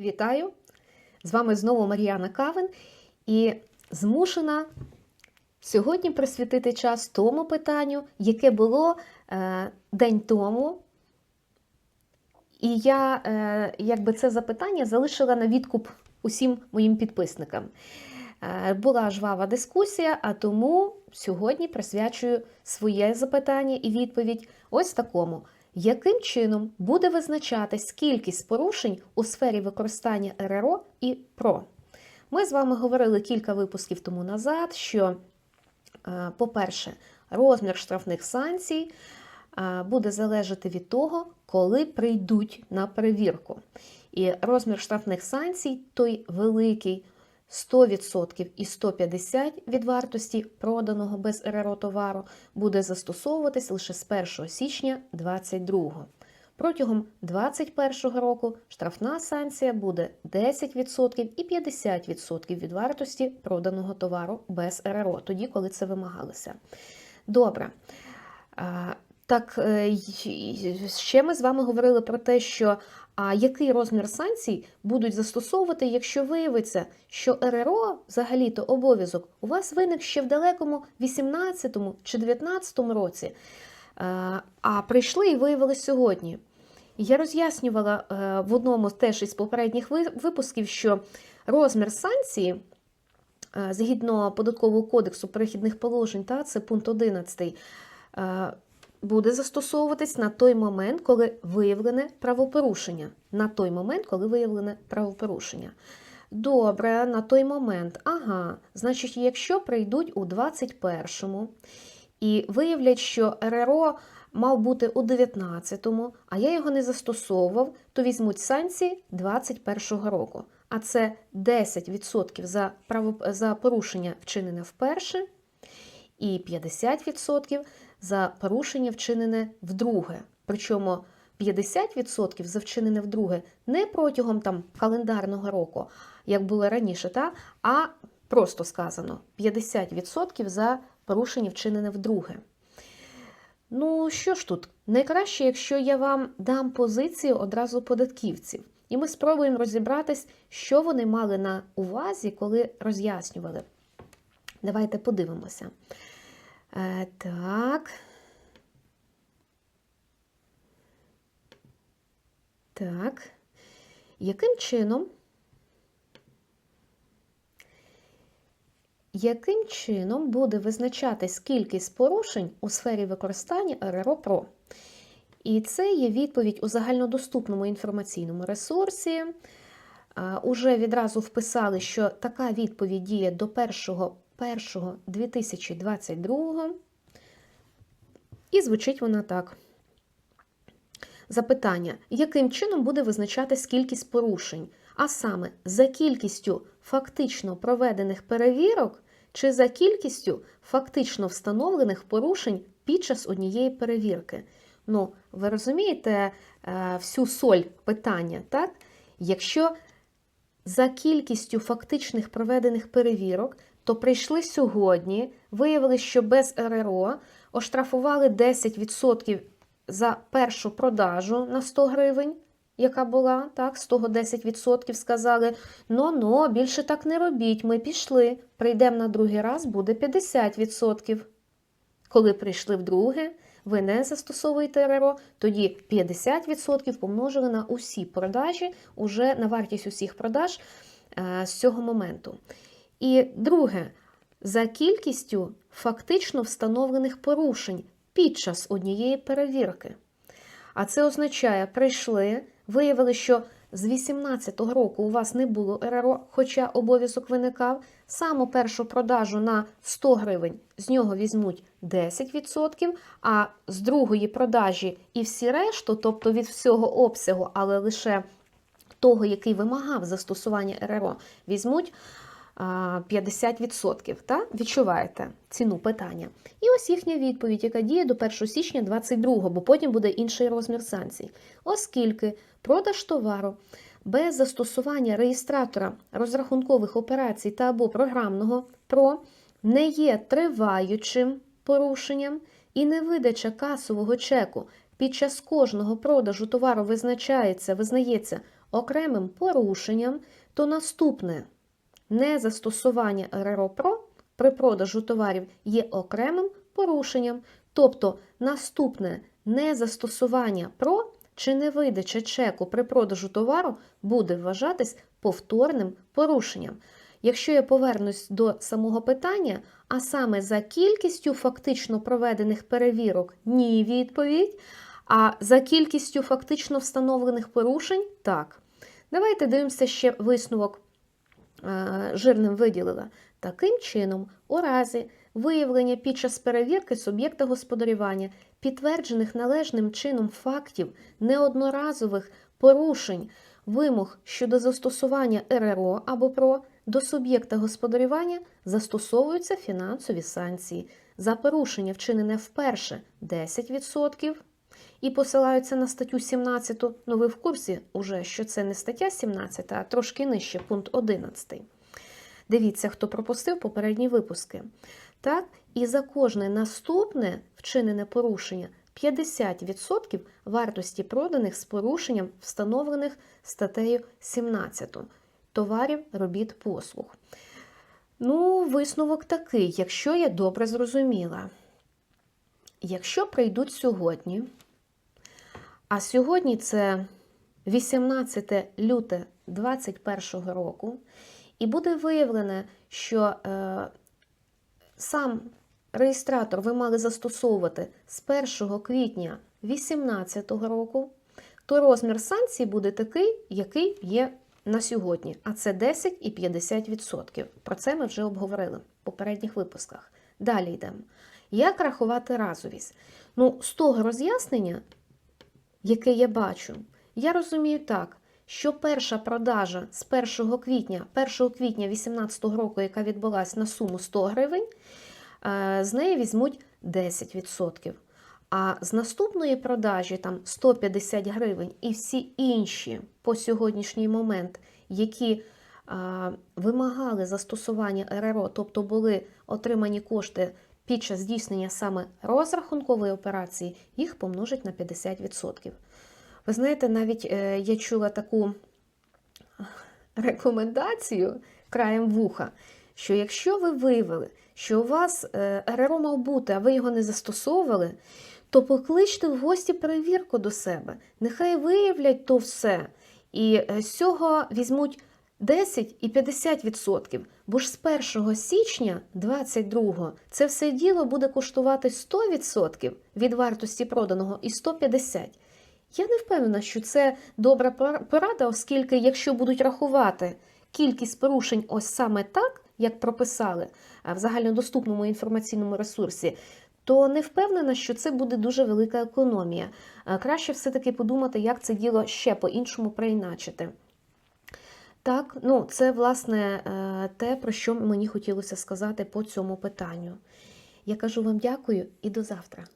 Вітаю! З вами знову Мар'яна Кавин і змушена сьогодні присвятити час тому питанню, яке було е, день тому. І я е, якби це запитання залишила на відкуп усім моїм підписникам. Е, була жвава дискусія, а тому сьогодні присвячую своє запитання і відповідь ось такому. Яким чином буде визначатись кількість порушень у сфері використання РРО і ПРО? Ми з вами говорили кілька випусків тому назад, що, е, по-перше, розмір штрафних санкцій е, буде залежати від того, коли прийдуть на перевірку. І розмір штрафних санкцій той великий 100% і 150% від вартості проданого без РРО товару буде застосовуватись лише з 1 січня 2022. Протягом 2021 року штрафна санкція буде 10% і 50% від вартості проданого товару без РРО, тоді, коли це вимагалося. Добре. Так, е, ще ми з вами говорили про те, що а який розмір санкцій будуть застосовувати, якщо виявиться, що РРО, взагалі-то обов'язок, у вас виник ще в далекому 18 чи 19 році, е, а прийшли і виявили сьогодні. Я роз'яснювала е, в одному теж із попередніх випусків, що розмір санкції згідно податкового кодексу перехідних положень, та це пункт 11, е, буде застосовуватись на той момент, коли виявлене правопорушення. На той момент, коли виявлене правопорушення. Добре, на той момент. Ага, значить, якщо прийдуть у 21-му і виявлять, що РРО мав бути у 19-му, а я його не застосовував, то візьмуть санкції 21-го року. А це 10% за, право, за порушення вчинене вперше, і 50% за порушення вчинене вдруге. Причому 50% за вчинене вдруге не протягом там календарного року, як було раніше, та, а просто сказано 50% за порушення вчинене вдруге. Ну, що ж тут? Найкраще, якщо я вам дам позицію одразу податківців, і ми спробуємо розібратись, що вони мали на увазі, коли роз'яснювали. Давайте подивимося. Е, так. Так. Яким чином? Яким чином буде визначатись кількість порушень у сфері використання РРО ПРО? І це є відповідь у загальнодоступному інформаційному ресурсі. Уже відразу вписали, що така відповідь діє до 1.1.2022. І звучить вона так. Запитання: яким чином буде визначатись кількість порушень? А саме за кількістю фактично проведених перевірок чи за кількістю фактично встановлених порушень під час однієї перевірки? Ну, ви розумієте е, всю соль питання, так? Якщо за кількістю фактичних проведених перевірок, то прийшли сьогодні, виявили, що без РРО оштрафували 10% за першу продажу на 100 гривень, яка була, так, з того 10% сказали: ну ну більше так не робіть, ми пішли. Прийдемо на другий раз, буде 50%. Коли прийшли вдруге, ви не застосовуєте РРО, тоді 50% помножили на усі продажі, уже на вартість усіх продаж е, з цього моменту. І друге, за кількістю фактично встановлених порушень під час однієї перевірки. А це означає, прийшли, виявили, що з 18-го року у вас не було РРО, хоча обов'язок виникав. Саму першу продажу на 100 гривень з нього візьмуть 10%, а з другої продажі і всі решту, тобто від всього обсягу, але лише того, який вимагав застосування РРО, візьмуть 50%. Та? Відчуваєте ціну питання. І ось їхня відповідь, яка діє до 1 січня 2022, бо потім буде інший розмір санкцій. Оскільки продаж товару без застосування реєстратора розрахункових операцій та або програмного ПРО не є триваючим порушенням і невидача касового чеку під час кожного продажу товару визначається, визнається окремим порушенням, то наступне незастосування РРО ПРО при продажу товарів є окремим порушенням, тобто наступне незастосування ПРО чи невидача чеку при продажу товару буде вважатись повторним порушенням. Якщо я повернусь до самого питання, а саме за кількістю фактично проведених перевірок ні відповідь, а за кількістю фактично встановлених порушень так. Давайте дивимося ще висновок жирним виділила. Таким чином, у разі виявлення під час перевірки суб'єкта господарювання підтверджених належним чином фактів неодноразових порушень вимог щодо застосування РРО або ПРО до суб'єкта господарювання застосовуються фінансові санкції за порушення, вчинене вперше 10%, і посилаються на статтю 17. Ну, ви в курсі уже, що це не стаття 17, а трошки нижче, пункт 11. Дивіться, хто пропустив попередні випуски. Так, і за кожне наступне вчинене порушення 50% вартості проданих з порушенням, встановлених статтею 17 товарів, робіт, послуг. Ну, висновок такий, якщо я добре зрозуміла. Якщо прийдуть сьогодні, а сьогодні це 18 люте 2021 року, і буде виявлено, що е, сам реєстратор ви мали застосовувати з 1 квітня 2018 року, то розмір санкцій буде такий, який є на сьогодні, а це 10 і 50%. Про це ми вже обговорили в попередніх випусках. Далі йдемо. Як рахувати разовість? Ну, з того роз'яснення, яке я бачу, я розумію так, що перша продажа з 1 квітня 1 квітня 2018 року, яка відбулася на суму 100 гривень, е, з неї візьмуть 10%. А з наступної продажі там 150 гривень і всі інші по сьогоднішній момент, які а, вимагали застосування РРО, тобто були отримані кошти під час здійснення саме розрахункової операції, їх помножать на 50%. Ви знаєте, навіть е, я чула таку рекомендацію краєм вуха, що якщо ви виявили, що у вас е, РРО мав бути, а ви його не застосовували, то покличте в гості перевірку до себе. Нехай виявлять то все. І е, з цього візьмуть 10 і 50%. Бо ж з 1 січня 22 це все діло буде коштувати 100% від вартості проданого і 150%. Я не впевнена, що це добра порада, оскільки, якщо будуть рахувати кількість порушень ось саме так, як прописали в загальнодоступному інформаційному ресурсі, то не впевнена, що це буде дуже велика економія. Краще все-таки подумати, як це діло ще по-іншому преіначити. Так, ну це власне е, те, про що мені хотілося сказати по цьому питанню. Я кажу вам дякую і до завтра.